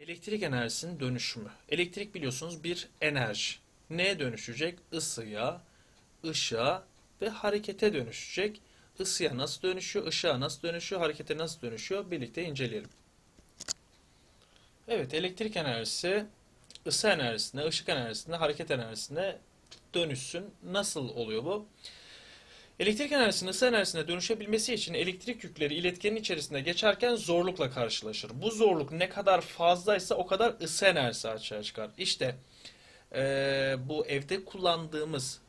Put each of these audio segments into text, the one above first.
Elektrik enerjisinin dönüşümü. Elektrik biliyorsunuz bir enerji. Neye dönüşecek? Isıya, ışığa ve harekete dönüşecek. Isıya nasıl dönüşüyor, ışığa nasıl dönüşüyor, harekete nasıl dönüşüyor birlikte inceleyelim. Evet, elektrik enerjisi ısı enerjisine, ışık enerjisine, hareket enerjisine dönüşsün. Nasıl oluyor bu? Elektrik enerjisinin ısı enerjisine dönüşebilmesi için elektrik yükleri iletkenin içerisinde geçerken zorlukla karşılaşır. Bu zorluk ne kadar fazlaysa o kadar ısı enerjisi açığa çıkar. İşte eee, bu evde kullandığımız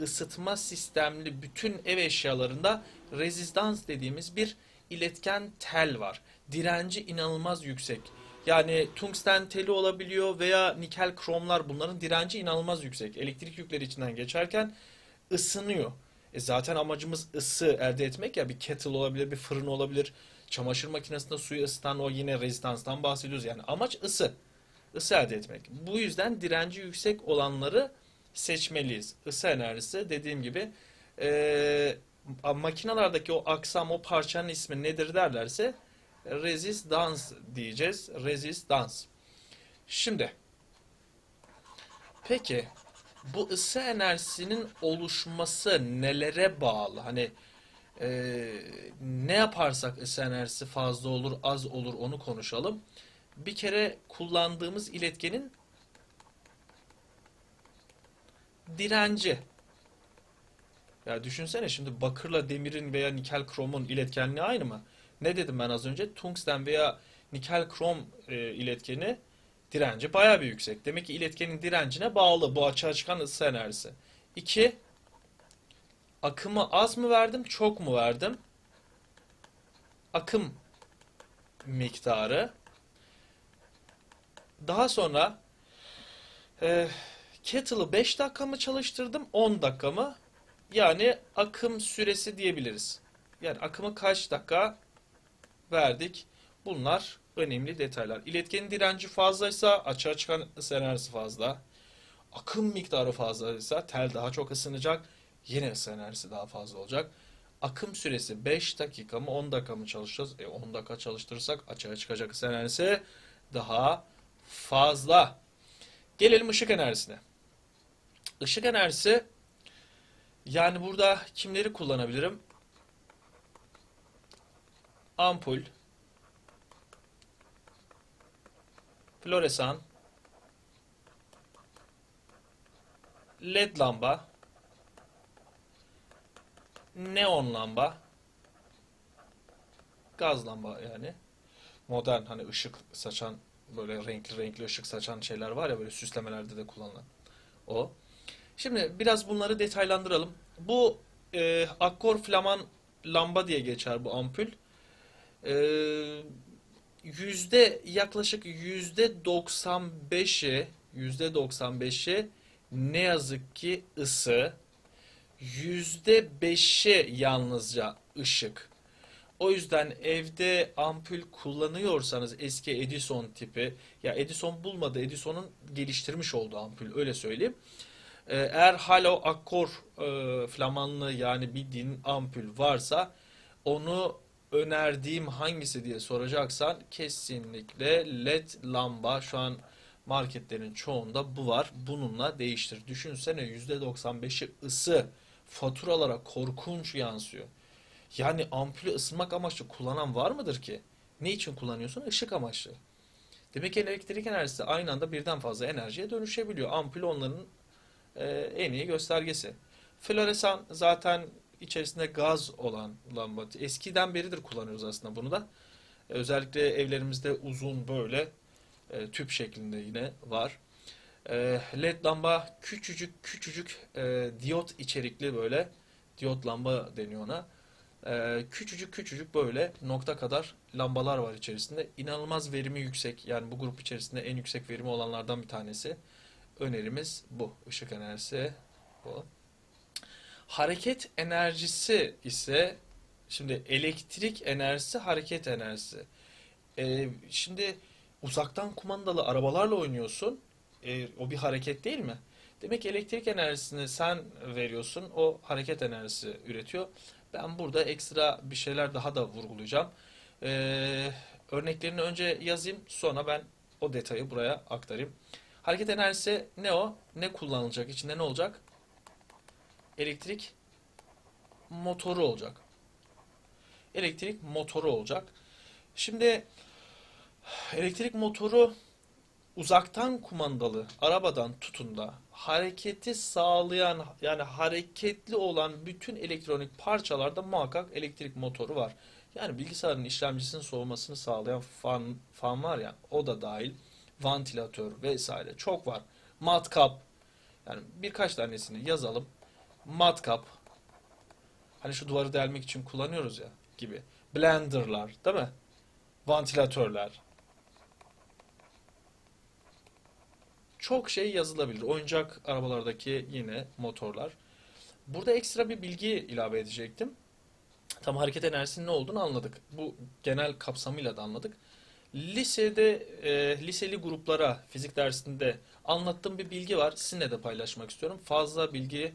ısıtma sistemli bütün ev eşyalarında rezistans dediğimiz bir iletken tel var. Direnci inanılmaz yüksek. Yani tungsten teli olabiliyor veya nikel kromlar bunların direnci inanılmaz yüksek. Elektrik yükleri içinden geçerken ısınıyor. E zaten amacımız ısı elde etmek ya bir kettle olabilir, bir fırın olabilir. Çamaşır makinesinde suyu ısıtan o yine rezistanstan bahsediyoruz. Yani amaç ısı. Isı elde etmek. Bu yüzden direnci yüksek olanları seçmeliyiz. Isı enerjisi dediğim gibi e, makinalardaki o aksam, o parçanın ismi nedir derlerse rezistans diyeceğiz. Rezistans. Şimdi peki bu ısı enerjisinin oluşması nelere bağlı? Hani e, ne yaparsak ısı enerjisi fazla olur, az olur onu konuşalım. Bir kere kullandığımız iletkenin direnci. Ya düşünsene şimdi bakırla demirin veya nikel kromun iletkenliği aynı mı? Ne dedim ben az önce? Tungsten veya nikel krom e, iletkeni direnci bayağı bir yüksek. Demek ki iletkenin direncine bağlı bu açığa çıkan ısı enerjisi. İki, akımı az mı verdim, çok mu verdim? Akım miktarı. Daha sonra e, kettle'ı 5 dakika mı çalıştırdım, 10 dakika mı? Yani akım süresi diyebiliriz. Yani akımı kaç dakika verdik? Bunlar önemli detaylar. İletkenin direnci fazlaysa açığa çıkan ısı enerjisi fazla. Akım miktarı fazlaysa tel daha çok ısınacak. Yine ısı enerjisi daha fazla olacak. Akım süresi 5 dakika mı 10 dakika mı çalışacağız? E 10 dakika çalıştırırsak açığa çıkacak ısı enerjisi daha fazla. Gelelim ışık enerjisine. Işık enerjisi yani burada kimleri kullanabilirim? Ampul, floresan, led lamba, neon lamba, gaz lamba yani. Modern hani ışık saçan böyle renkli renkli ışık saçan şeyler var ya böyle süslemelerde de kullanılan. O. Şimdi biraz bunları detaylandıralım. Bu e, akkor flaman lamba diye geçer bu ampul. E, yüzde yaklaşık yüzde 95'i yüzde 95'i ne yazık ki ısı, yüzde 5'i yalnızca ışık. O yüzden evde ampul kullanıyorsanız eski Edison tipi, ya Edison bulmadı, Edison'un geliştirmiş olduğu ampul öyle söyleyeyim. Ee, Eğer hala o akkor e, flamanlı yani bildiğin ampul varsa onu önerdiğim hangisi diye soracaksan kesinlikle led lamba şu an marketlerin çoğunda bu var. Bununla değiştir. Düşünsene %95'i ısı faturalara korkunç yansıyor. Yani ampulü ısınmak amaçlı kullanan var mıdır ki? Ne için kullanıyorsun? Işık amaçlı. Demek ki elektrik enerjisi aynı anda birden fazla enerjiye dönüşebiliyor. Ampul onların e, en iyi göstergesi. Floresan zaten içerisinde gaz olan lamba. Eskiden beridir kullanıyoruz aslında bunu da. E, Özellikle evlerimizde uzun böyle e, tüp şeklinde yine var. E, LED lamba küçücük küçücük e, diyot içerikli böyle diyot lamba deniyor ona. E, küçücük küçücük böyle nokta kadar lambalar var içerisinde. İnanılmaz verimi yüksek. Yani bu grup içerisinde en yüksek verimi olanlardan bir tanesi. Önerimiz bu. Işık enerjisi bu. Hareket enerjisi ise şimdi elektrik enerjisi hareket enerjisi. Ee, şimdi uzaktan kumandalı arabalarla oynuyorsun. Ee, o bir hareket değil mi? Demek ki elektrik enerjisini sen veriyorsun. O hareket enerjisi üretiyor. Ben burada ekstra bir şeyler daha da vurgulayacağım. Ee, örneklerini önce yazayım. Sonra ben o detayı buraya aktarayım. Hareket enerjisi ne o? Ne kullanılacak? İçinde ne olacak? Elektrik motoru olacak. Elektrik motoru olacak. Şimdi elektrik motoru uzaktan kumandalı arabadan tutun da hareketi sağlayan yani hareketli olan bütün elektronik parçalarda muhakkak elektrik motoru var. Yani bilgisayarın işlemcisinin soğumasını sağlayan fan, fan var ya o da dahil vantilatör vesaire çok var. Matkap yani birkaç tanesini yazalım. Matkap hani şu duvarı delmek için kullanıyoruz ya gibi. Blenderlar değil mi? Vantilatörler. Çok şey yazılabilir. Oyuncak arabalardaki yine motorlar. Burada ekstra bir bilgi ilave edecektim. Tam hareket enerjisinin ne olduğunu anladık. Bu genel kapsamıyla da anladık. Lisede e, liseli gruplara fizik dersinde anlattığım bir bilgi var. Sizinle de paylaşmak istiyorum. Fazla bilgi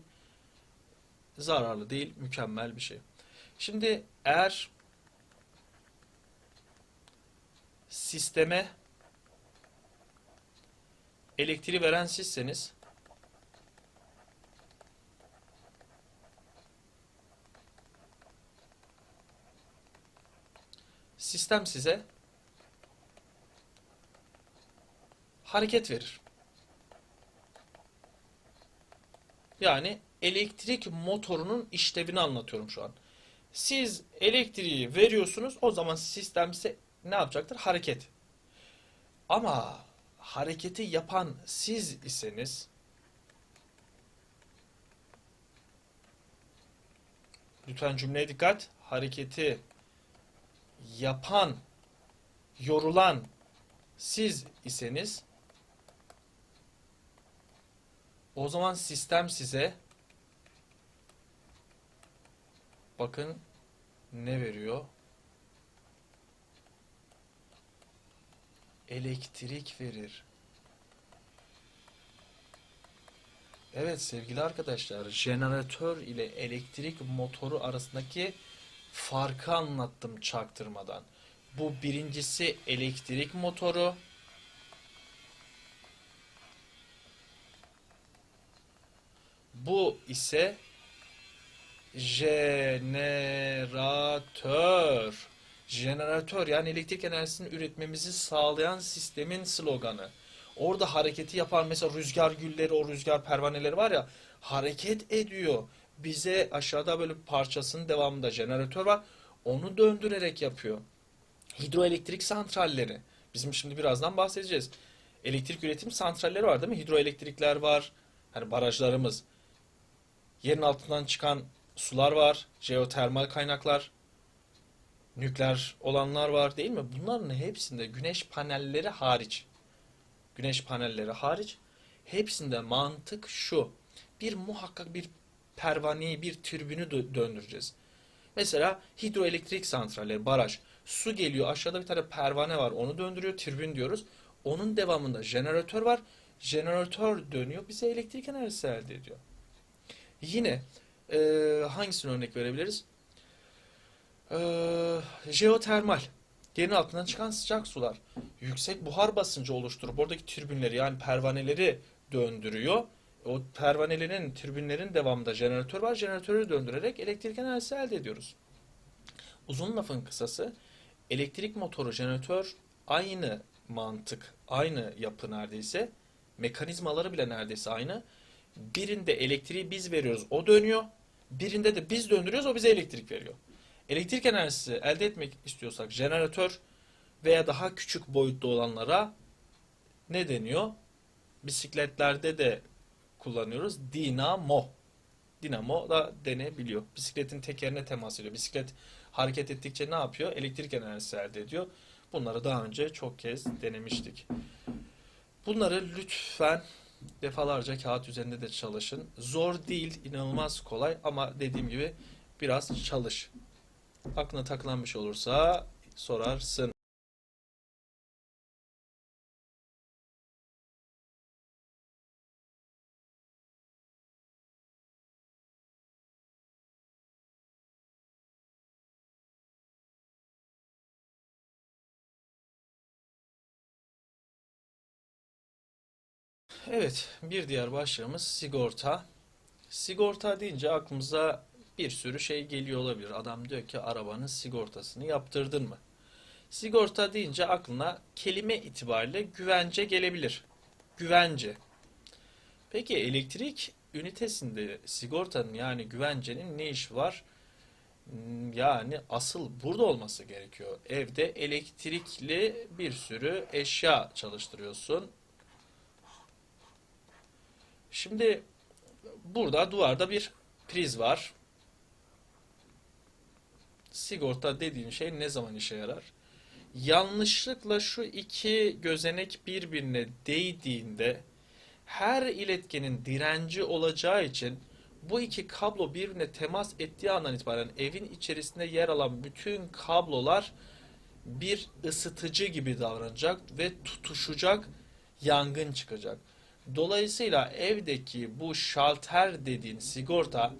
zararlı değil, mükemmel bir şey. Şimdi eğer sisteme elektriği veren sizseniz sistem size hareket verir. Yani elektrik motorunun işlevini anlatıyorum şu an. Siz elektriği veriyorsunuz, o zaman sistem size ne yapacaktır? Hareket. Ama hareketi yapan siz iseniz lütfen cümleye dikkat. Hareketi yapan, yorulan siz iseniz o zaman sistem size bakın ne veriyor? Elektrik verir. Evet sevgili arkadaşlar, jeneratör ile elektrik motoru arasındaki farkı anlattım çaktırmadan. Bu birincisi elektrik motoru. Bu ise jeneratör. Jeneratör yani elektrik enerjisini üretmemizi sağlayan sistemin sloganı. Orada hareketi yapan mesela rüzgar gülleri, o rüzgar pervaneleri var ya hareket ediyor. Bize aşağıda böyle parçasının devamında jeneratör var. Onu döndürerek yapıyor. Hidroelektrik santralleri. Bizim şimdi birazdan bahsedeceğiz. Elektrik üretim santralleri var değil mi? Hidroelektrikler var. Hani barajlarımız. Yerin altından çıkan sular var. Jeotermal kaynaklar. Nükleer olanlar var değil mi? Bunların hepsinde güneş panelleri hariç. Güneş panelleri hariç. Hepsinde mantık şu. Bir muhakkak bir pervaneyi, bir türbünü dö- döndüreceğiz. Mesela hidroelektrik santralleri, baraj. Su geliyor, aşağıda bir tane pervane var, onu döndürüyor, türbün diyoruz. Onun devamında jeneratör var. Jeneratör dönüyor, bize elektrik enerjisi elde ediyor. Yine e, hangisini örnek verebiliriz? E, jeotermal. Yerin altından çıkan sıcak sular. Yüksek buhar basıncı oluşturup oradaki türbinleri yani pervaneleri döndürüyor. O pervanelerin, türbinlerin devamında jeneratör var. Jeneratörü döndürerek elektrik enerjisi elde ediyoruz. Uzun lafın kısası elektrik motoru, jeneratör aynı mantık, aynı yapı neredeyse. Mekanizmaları bile neredeyse aynı. Birinde elektriği biz veriyoruz, o dönüyor. Birinde de biz döndürüyoruz, o bize elektrik veriyor. Elektrik enerjisi elde etmek istiyorsak jeneratör veya daha küçük boyutta olanlara ne deniyor? Bisikletlerde de kullanıyoruz. Dinamo. Dinamo da denebiliyor. Bisikletin tekerine temas ediyor. Bisiklet hareket ettikçe ne yapıyor? Elektrik enerjisi elde ediyor. Bunları daha önce çok kez denemiştik. Bunları lütfen defalarca kağıt üzerinde de çalışın. Zor değil, inanılmaz kolay ama dediğim gibi biraz çalış. Aklına takılan bir şey olursa sorarsın. Evet, bir diğer başlığımız sigorta. Sigorta deyince aklımıza bir sürü şey geliyor olabilir. Adam diyor ki arabanın sigortasını yaptırdın mı? Sigorta deyince aklına kelime itibariyle güvence gelebilir. Güvence. Peki elektrik ünitesinde sigortanın yani güvencenin ne işi var? Yani asıl burada olması gerekiyor. Evde elektrikli bir sürü eşya çalıştırıyorsun. Şimdi burada duvarda bir priz var. Sigorta dediğin şey ne zaman işe yarar? Yanlışlıkla şu iki gözenek birbirine değdiğinde her iletkenin direnci olacağı için bu iki kablo birbirine temas ettiği andan itibaren evin içerisinde yer alan bütün kablolar bir ısıtıcı gibi davranacak ve tutuşacak, yangın çıkacak. Dolayısıyla evdeki bu şalter dediğin sigorta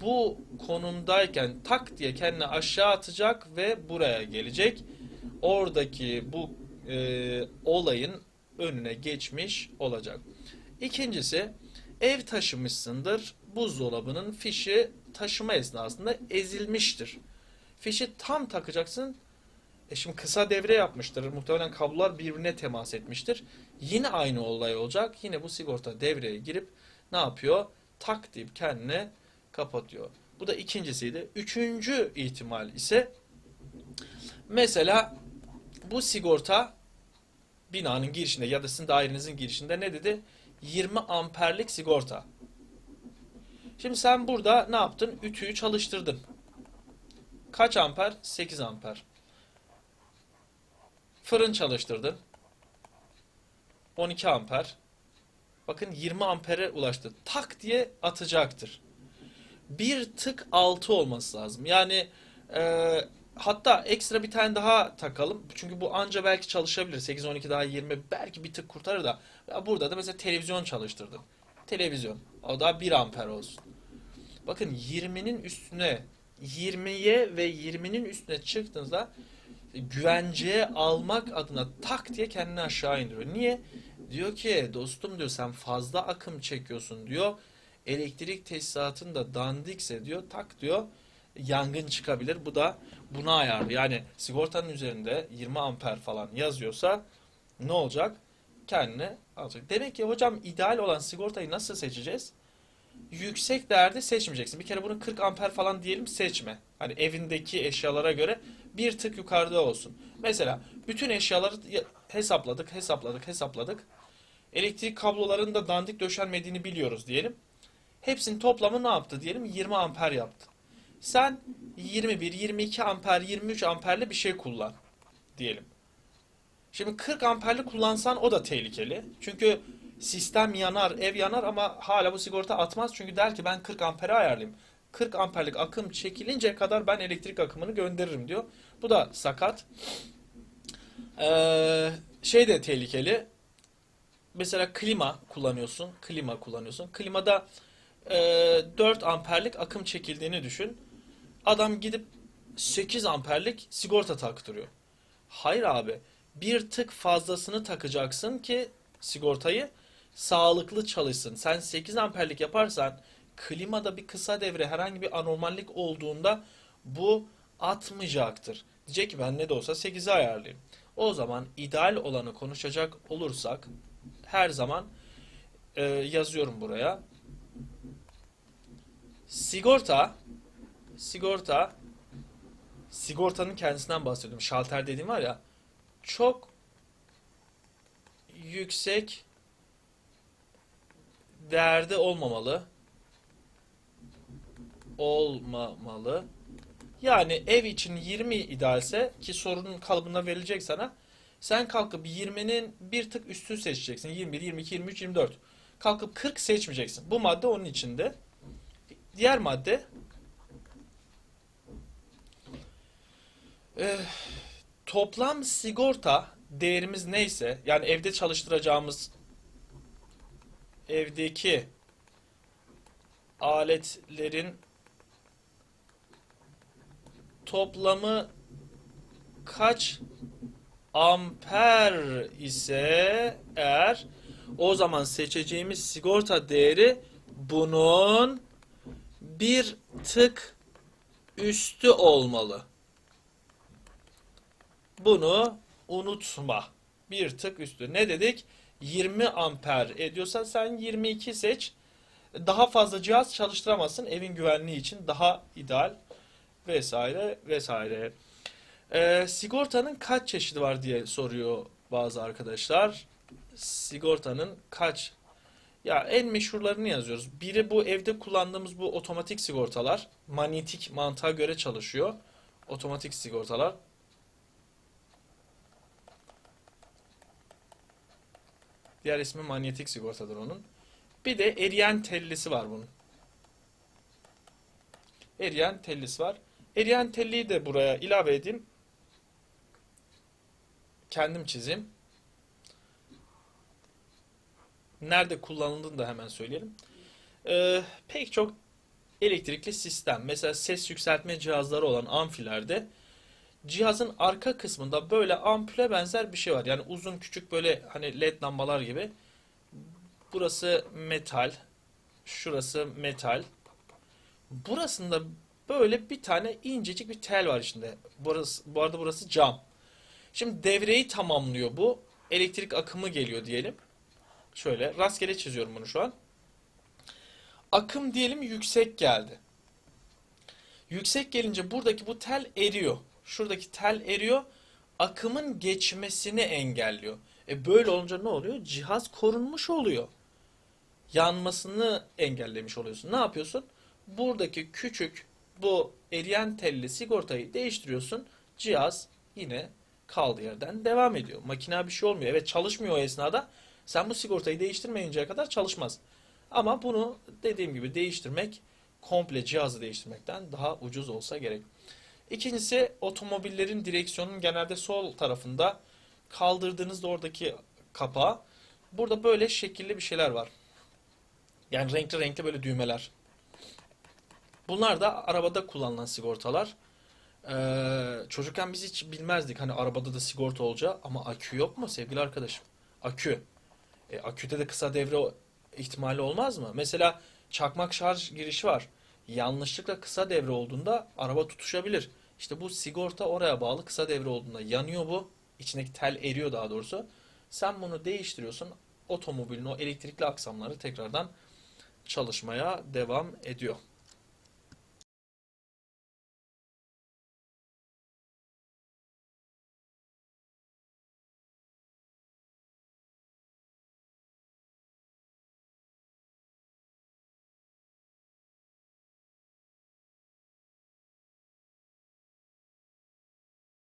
bu konumdayken tak diye kendini aşağı atacak ve buraya gelecek. Oradaki bu e, olayın önüne geçmiş olacak. İkincisi ev taşımışsındır. Buzdolabının fişi taşıma esnasında ezilmiştir. Fişi tam takacaksın. E şimdi kısa devre yapmıştır. Muhtemelen kablolar birbirine temas etmiştir. Yine aynı olay olacak. Yine bu sigorta devreye girip ne yapıyor? Tak deyip kendine kapatıyor. Bu da ikincisiydi. Üçüncü ihtimal ise mesela bu sigorta binanın girişinde ya da sizin dairenizin girişinde ne dedi? 20 amperlik sigorta. Şimdi sen burada ne yaptın? Ütüyü çalıştırdın. Kaç amper? 8 amper. Fırın çalıştırdın. 12 amper. Bakın 20 ampere ulaştı. Tak diye atacaktır. Bir tık altı olması lazım. Yani e, hatta ekstra bir tane daha takalım. Çünkü bu anca belki çalışabilir. 8, 12 daha 20 belki bir tık kurtarır da. Ya burada da mesela televizyon çalıştırdın. Televizyon. O da 1 amper olsun. Bakın 20'nin üstüne 20'ye ve 20'nin üstüne çıktığınızda güvenceye almak adına tak diye kendini aşağı indiriyor. Niye? Diyor ki dostum diyor sen fazla akım çekiyorsun diyor. Elektrik tesisatın da dandikse diyor tak diyor yangın çıkabilir. Bu da buna ayarlı. Yani sigortanın üzerinde 20 amper falan yazıyorsa ne olacak? Kendine alacak. Demek ki hocam ideal olan sigortayı nasıl seçeceğiz? Yüksek değerde seçmeyeceksin. Bir kere bunu 40 amper falan diyelim seçme. Hani evindeki eşyalara göre bir tık yukarıda olsun. Mesela bütün eşyaları ya- hesapladık, hesapladık, hesapladık. Elektrik kablolarının da dandik döşenmediğini biliyoruz diyelim. Hepsinin toplamı ne yaptı diyelim? 20 amper yaptı. Sen 21, 22 amper, 23 amperli bir şey kullan diyelim. Şimdi 40 amperli kullansan o da tehlikeli. Çünkü sistem yanar, ev yanar ama hala bu sigorta atmaz. Çünkü der ki ben 40 ampere ayarlayayım. 40 amperlik akım çekilince kadar ben elektrik akımını gönderirim diyor. Bu da sakat. Ee, şey de tehlikeli. Mesela klima kullanıyorsun. Klima kullanıyorsun. Klimada e, 4 amperlik akım çekildiğini düşün. Adam gidip 8 amperlik sigorta taktırıyor. Hayır abi. Bir tık fazlasını takacaksın ki sigortayı sağlıklı çalışsın. Sen 8 amperlik yaparsan klimada bir kısa devre herhangi bir anormallik olduğunda bu atmayacaktır. Diyecek ki ben ne de olsa 8'e ayarlayayım. O zaman ideal olanı konuşacak olursak her zaman e, yazıyorum buraya. Sigorta sigorta sigortanın kendisinden bahsediyorum. Şalter dediğim var ya çok yüksek değerde olmamalı. Olmamalı. Yani ev için 20 idealse ki sorunun kalıbına verilecek sana. Sen kalkıp 20'nin bir tık üstünü seçeceksin. 21, 22, 23, 24. Kalkıp 40 seçmeyeceksin. Bu madde onun içinde. Diğer madde eh, toplam sigorta değerimiz neyse yani evde çalıştıracağımız evdeki aletlerin toplamı kaç amper ise eğer O zaman seçeceğimiz sigorta değeri bunun bir tık üstü olmalı. Bunu unutma. Bir tık üstü. Ne dedik? 20 amper ediyorsa sen 22 seç. Daha fazla cihaz çalıştıramazsın. Evin güvenliği için daha ideal vesaire vesaire. Ee, sigortanın kaç çeşidi var diye soruyor bazı arkadaşlar. Sigortanın kaç? Ya en meşhurlarını yazıyoruz. Biri bu evde kullandığımız bu otomatik sigortalar. Manyetik mantığa göre çalışıyor. Otomatik sigortalar. Diğer ismi manyetik sigortadır onun. Bir de eriyen tellisi var bunun. Eriyen tellisi var. Eriyen telliyi de buraya ilave edeyim. Kendim çizeyim. Nerede kullanıldığını da hemen söyleyelim. Ee, pek çok elektrikli sistem, mesela ses yükseltme cihazları olan amfilerde cihazın arka kısmında böyle ampule benzer bir şey var. Yani uzun küçük böyle hani led lambalar gibi. Burası metal, şurası metal. Burasında böyle bir tane incecik bir tel var içinde. Burası, bu arada burası cam. Şimdi devreyi tamamlıyor bu. Elektrik akımı geliyor diyelim. Şöyle rastgele çiziyorum bunu şu an. Akım diyelim yüksek geldi. Yüksek gelince buradaki bu tel eriyor. Şuradaki tel eriyor. Akımın geçmesini engelliyor. E böyle olunca ne oluyor? Cihaz korunmuş oluyor. Yanmasını engellemiş oluyorsun. Ne yapıyorsun? Buradaki küçük bu eriyen telli sigortayı değiştiriyorsun. Cihaz yine kaldığı yerden devam ediyor. Makine bir şey olmuyor. Evet çalışmıyor o esnada. Sen bu sigortayı değiştirmeyinceye kadar çalışmaz. Ama bunu dediğim gibi değiştirmek komple cihazı değiştirmekten daha ucuz olsa gerek. İkincisi otomobillerin direksiyonun genelde sol tarafında kaldırdığınızda oradaki kapağı burada böyle şekilli bir şeyler var. Yani renkli renkli böyle düğmeler. Bunlar da arabada kullanılan sigortalar. Ee, çocukken biz hiç bilmezdik hani arabada da sigorta olacağı ama akü yok mu sevgili arkadaşım? Akü. E, aküde de kısa devre ihtimali olmaz mı? Mesela çakmak şarj girişi var. Yanlışlıkla kısa devre olduğunda araba tutuşabilir. İşte bu sigorta oraya bağlı kısa devre olduğunda yanıyor bu. İçindeki tel eriyor daha doğrusu. Sen bunu değiştiriyorsun. Otomobilin o elektrikli aksamları tekrardan çalışmaya devam ediyor.